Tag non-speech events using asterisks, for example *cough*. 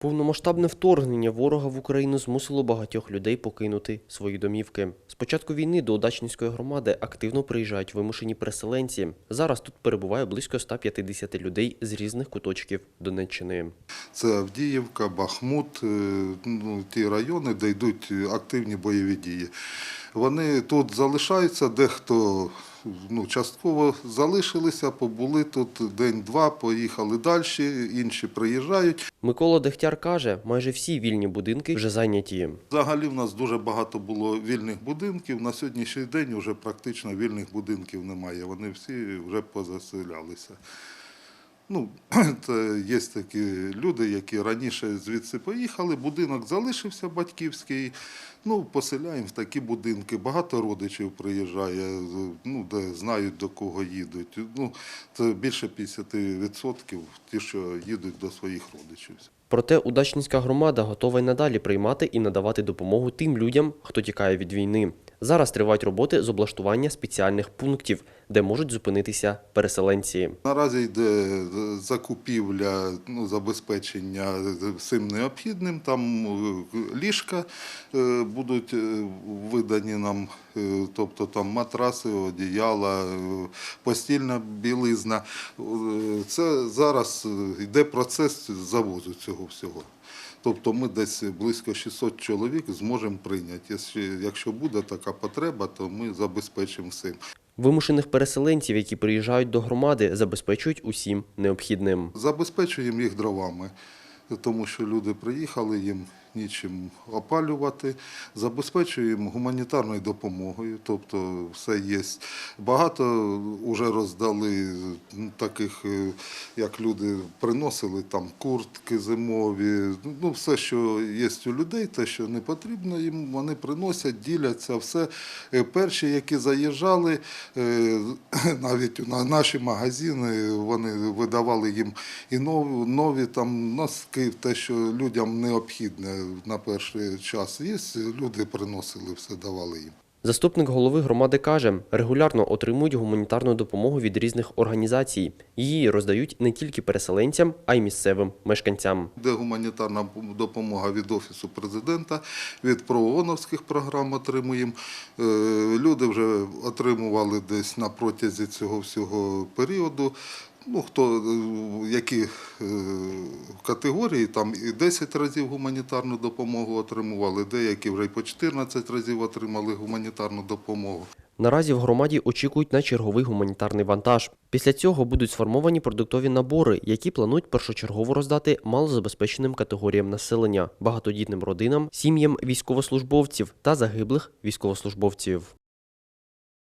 Повномасштабне вторгнення ворога в Україну змусило багатьох людей покинути свої домівки. З початку війни до Удачнівської громади активно приїжджають вимушені переселенці. Зараз тут перебуває близько 150 людей з різних куточків Донеччини. Це Авдіївка, Бахмут, е, ну, ті райони, де йдуть активні бойові дії. Вони тут залишаються, дехто ну, частково залишилися, побули тут день-два, поїхали далі, інші приїжджають. Микола Дегтяр каже, майже всі вільні будинки вже зайняті. Взагалі в нас дуже багато було вільних будинків. На сьогоднішній день вже практично вільних будинків немає. Вони всі вже позаселялися. Ну, *clears throat* є такі люди, які раніше звідси поїхали, будинок залишився батьківський. Ну, поселяємо в такі будинки. Багато родичів приїжджає, ну, де знають до кого їдуть. Ну, це більше 50% ті, що їдуть до своїх родичів. Проте Удачнівська громада готова й надалі приймати і надавати допомогу тим людям, хто тікає від війни. Зараз тривають роботи з облаштування спеціальних пунктів, де можуть зупинитися переселенці. Наразі йде закупівля, ну, забезпечення всім необхідним. Там е, ліжка е, будуть е, видані нам, е, тобто там матраси, одіяла, е, постільна білизна. Е, Це зараз е, йде процес завозу цього всього. Тобто ми десь близько 600 чоловік зможемо прийняти. Якщо- буде така потреба, то ми забезпечимо всім. Вимушених переселенців, які приїжджають до громади, забезпечують усім необхідним. Забезпечуємо їх дровами, тому що люди приїхали, їм нічим опалювати. Забезпечуємо гуманітарною допомогою, тобто все є. Багато вже роздали таких, е, як люди приносили там куртки зимові, ну все, що є у людей, те, що не потрібно їм, вони приносять, діляться. Все Е, перші, які заїжджали, е, *coughs* навіть на наші магазини, вони видавали їм і нові, нові там носки, те, що людям необхідне на перший час. Є люди приносили все, давали їм. Заступник голови громади каже, регулярно отримують гуманітарну допомогу від різних організацій. Її роздають не тільки переселенцям, а й місцевим мешканцям. Де гуманітарна допомога від Офісу президента, від проОНовських програм отримуємо. Е, Люди вже отримували десь на протязі цього всього періоду. Ну, хто е, які е, категорії, там і 10 разів гуманітарну допомогу отримували, деякі вже й по 14 разів отримали гуманітарну допомогу. Наразі в громаді очікують на черговий гуманітарний вантаж. Після цього будуть сформовані продуктові набори, які планують першочергово роздати малозабезпеченим категоріям населення, багатодітним родинам, сім'ям військовослужбовців та загиблих військовослужбовців.